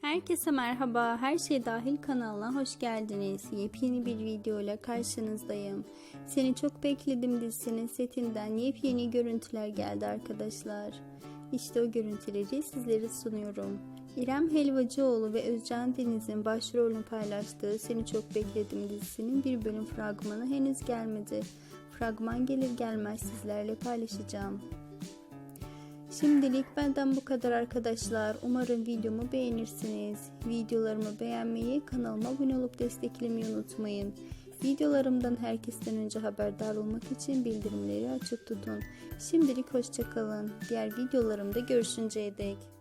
Herkese merhaba, her şey dahil kanalına hoş geldiniz. Yepyeni bir video ile karşınızdayım. Seni çok bekledim dizisinin setinden yepyeni görüntüler geldi arkadaşlar. İşte o görüntüleri sizlere sunuyorum. İrem Helvacıoğlu ve Özcan Deniz'in başrolünü paylaştığı Seni Çok Bekledim dizisinin bir bölüm fragmanı henüz gelmedi. Fragman gelir gelmez sizlerle paylaşacağım. Şimdilik benden bu kadar arkadaşlar. Umarım videomu beğenirsiniz. Videolarımı beğenmeyi, kanalıma abone olup desteklemeyi unutmayın. Videolarımdan herkesten önce haberdar olmak için bildirimleri açık tutun. Şimdilik hoşçakalın. Diğer videolarımda görüşünceye dek.